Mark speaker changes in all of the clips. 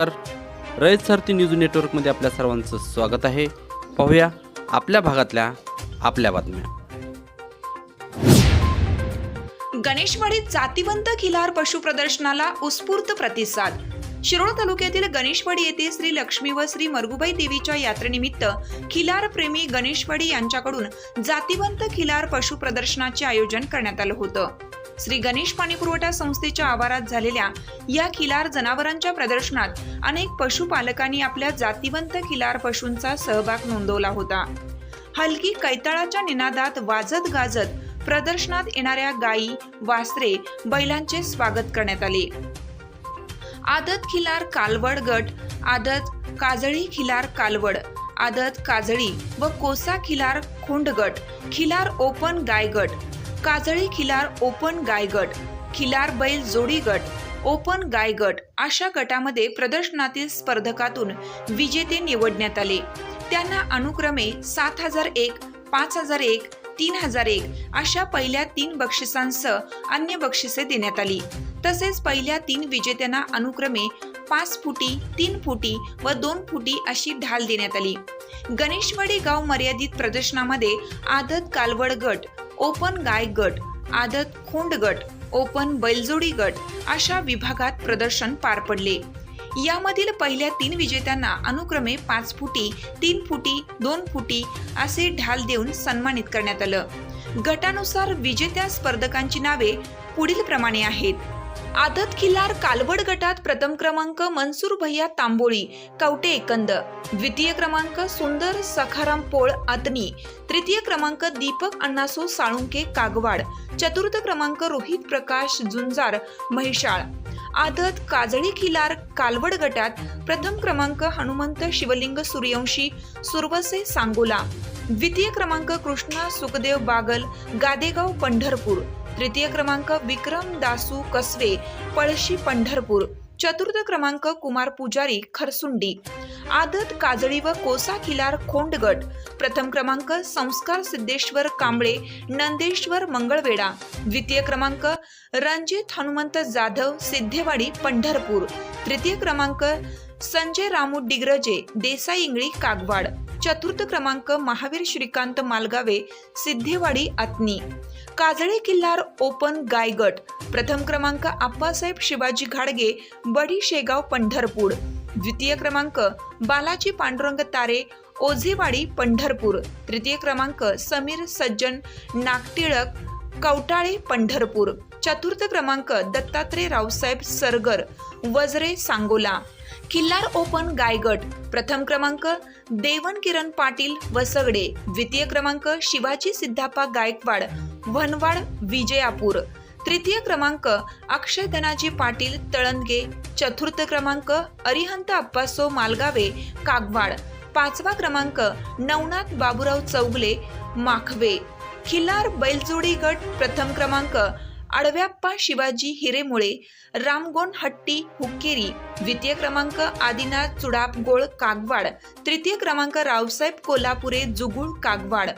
Speaker 1: तर रयत सारथी न्यूज नेटवर्कमध्ये आपल्या सर्वांचं स्वागत आहे. पाहूया आपल्या भागातल्या आपल्या बातम्या.
Speaker 2: गणेशवाडीत जातिवंत खिलार पशु प्रदर्शनाला उत्स्फूर्त प्रतिसाद. शिरोळ तालुक्यातील गणेशवाडी येथे श्री लक्ष्मी व श्री मरगुबाई देवीच्या यात्रेनिमित्त खिलार प्रेमी गणेशवाडी यांच्याकडून जातिवंत खिलार पशु प्रदर्शनाचे आयोजन करण्यात आलं होतं. श्री गणेश पाणीपुरवठा संस्थेच्या आवारात झालेल्या या खिलार जनावरांच्या प्रदर्शनात अनेक पशुपालकांनी आपल्या जातीवंत खिलार पशूंचा सहभाग नोंदवला होता. हलकी कैताळाच्या निनादात वाजत गाजत प्रदर्शनात येणाऱ्या गायी वासरे बैलांचे स्वागत करण्यात आले. आदत खिलार कालवड गट आदत काजळी खिलार कालवड आदत काजळी व कोसा खिलार खोंड गट खिलार ओपन गायगट काजळी खिलार ओपन गाय गट खिलार बैल जोडी गट ओपन गाय गट अशा गटामध्ये प्रदर्शनातील स्पर्धकातून विजेते निवडण्यात आले. त्यांना अनुक्रमे सात हजार एक पाच हजार एक तीन हजार एक अशा पहिल्या तीन बक्षिसांसह अन्य बक्षिसे देण्यात आली. तसेच पहिल्या तीन विजेत्यांना अनुक्रमे पाच फुटी तीन फुटी व दोन फुटी अशी ढाल देण्यात आली. गणेशवाडी गाव मर्यादित प्रदर्शनामध्ये आदत कालवड गट ओपन गाय गट आदत खोंड गट ओपन बैलजोडी गट अशा विभागात प्रदर्शन पार पडले. यामधील पहिल्या तीन विजेत्यांना अनुक्रमे पाच फुटी तीन फुटी दोन फुटी असे ढाल देऊन सन्मानित करण्यात आलं. गटानुसार विजेत्या स्पर्धकांची नावे पुढील प्रमाणे आहेत. आदत खिल्लार कालवड गटात प्रथम क्रमांक मनसूर भैया तांबोळी कवटे एकंद. द्वितीय क्रमांक सुंदर सखाराम पोळ आतनी तृतीय क्रमांक दीपक अण्णासो साळुंके कागवाड. चतुर्थ क्रमांक रोहित प्रकाश झुंजार म्हैशाळ. आदत काजळी खिलार कालवड गटात प्रथम क्रमांक हनुमंत शिवलिंग सूर्यवंशी सुरवसे सांगोला. द्वितीय क्रमांक कृष्णा सुखदेव बागल गादेगाव पंढरपूर. तृतीय क्रमांक विक्रम दासू कसवे पळशी पंढरपूर. चतुर्थ क्रमांक कुमार पुजारी खरसुंडी. आदत काजळी व कोसा खिलार खोंडगट. प्रथम क्रमांक संस्कार सिद्धेश्वर कांबळे नंदेश्वर मंगळवेढा. द्वितीय क्रमांक रणजित हनुमंत जाधव सिद्धेवाडी पंढरपूर. तृतीय क्रमांक संजय रामू डिग्रजे देसाई इंगळी कागवाड. चतुर्थ क्रमांक महावीर श्रीकांत मालगावे सिद्धेवाडी आत्नी. काजळे किल्लार ओपन गायगट. प्रथम क्रमांक आप्पासाहेब शिवाजी घाडगे बडी शेगाव पंढरपूर. द्वितीय क्रमांक बालाजी पांडुरंग तारे ओझेवाडी पंढरपूर. तृतीय क्रमांक समीर सज्जन नागटिळक कवटाळे पंढरपूर. चतुर्थ क्रमांक दत्तात्रय रावसाहेब सरगर वजरे सांगोला. किल्लार ओपन गायगट प्रथम क्रमांक देवन किरण पाटील वसगडे द्वितीय क्रमांक शिवाजी सिद्धापा गायकवाड वनवाड विजयापूर. तृतीय क्रमांक अक्षय धनाजी पाटील तळंदगे चतुर्थ क्रमांक अरिहंत अप्पासो मालगावे कागवाड. पाचवा क्रमांक नवनाथ बाबुराव चौगले माखवे. खिल्लार बैलजोडी गट प्रथम क्रमांक आडव्याप्पा शिवाजी हिरेमुळे रामगोंड हट्टी हुक्केरी द्वितीय क्रमांक आदिनाथ चुडापगोळ कागवाड तृतीय क्रमांक रावसाहेब कोल्हापुरे जुगुळ कागवाड.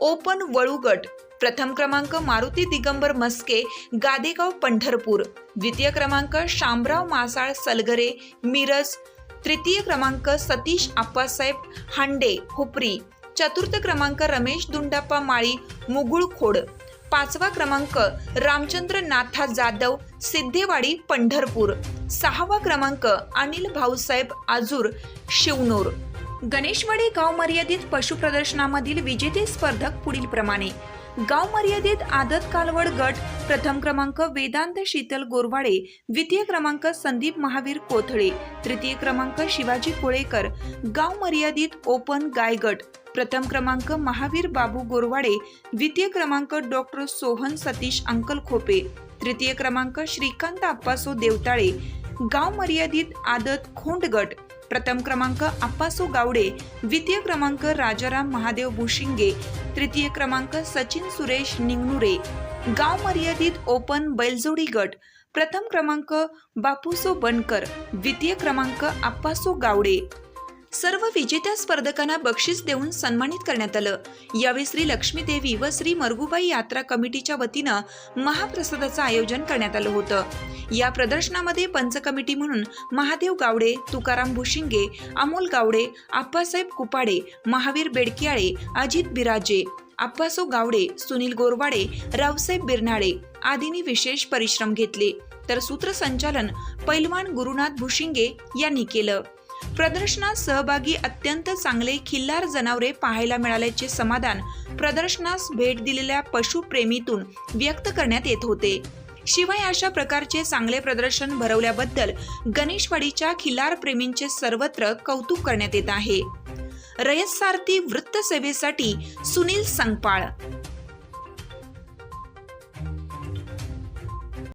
Speaker 2: ओपन वळूगट प्रथम क्रमांक मारुती दिगंबर मस्के गादेगाव पंढरपूर. द्वितीय क्रमांक शामराव मासाळ सलगरे मिरज. तृतीय क्रमांक सतीश आप्पासाहेब हांडे हुपरी. चतुर्थ क्रमांक रमेश दुंडाप्पा माळी मुगुळखोड. पाचवा क्रमांक रामचंद्र नाथा जाधव सिद्धेवाडी पंढरपूर. सहावा क्रमांक अनिल भाऊसाहेब आजूर शिवनूर. गणेशवाडी गाव मर्यादित पशु प्रदर्शनामधील विजेते स्पर्धक पुढील प्रमाणे. गाव मर्यादित आदत कालवड गट प्रथम क्रमांक वेदांत शीतल गोरवाडे द्वितीय क्रमांक संदीप महावीर कोथळे तृतीय क्रमांक शिवाजी कोळेकर. गाव मर्यादित ओपन गायगट. प्रथम क्रमांक महावीर बाबू गोरवाडे द्वितीय क्रमांक डॉक्टर सोहन सतीश अंकल खोपे तृतीय क्रमांक श्रीकांत आप्पासो देवताळे गाव मर्यादित आदत खोंड गट प्रथम क्रमांक आप्पासो गावडे द्वितीय क्रमांक राजाराम महादेव भुशिंगे तृतीय क्रमांक सचिन सुरेश निंगनुरे गाव मर्यादित ओपन बैलजोडी गट प्रथम क्रमांक बापूसो बनकर द्वितीय क्रमांक आप्पासो गावडे. सर्व विजेत्या स्पर्धकांना बक्षीस देऊन सन्मानित करण्यात आलं. यावेळी श्री लक्ष्मी देवी व श्री मरगुबाई यात्रा कमिटीच्या वतीनं महाप्रसादाचं आयोजन करण्यात आलं होतं. या प्रदर्शनामध्ये पंच कमिटी म्हणून महादेव गावडे तुकाराम भुशिंगे अमोल गावडे आप्पासाहेब कुपाडे महावीर बेडकियाळे अजित बिराजे आप्पासो गावडे सुनील गोरवाडे रावसाहेब बिरनाळे आदींनी विशेष परिश्रम घेतले. तर सूत्रसंचालन पैलवान गुरुनाथ भुशिंगे यांनी केलं. प्रदर्शनात सहभागी अत्यंत चांगले खिल्लार जनावरे पाहायला मिळाल्याचे समाधान प्रदर्शनास भेट दिलेल्या पशुप्रेमीतून व्यक्त करण्यात येत होते. शिवाय अशा प्रकारचे चांगले प्रदर्शन भरवल्याबद्दल गणेशवाडीच्या खिल्लार प्रेमींचे सर्वत्र कौतुक करण्यात येत आहे. रयत सारथी वृत्तसेवेसाठी सुनील संगपाळ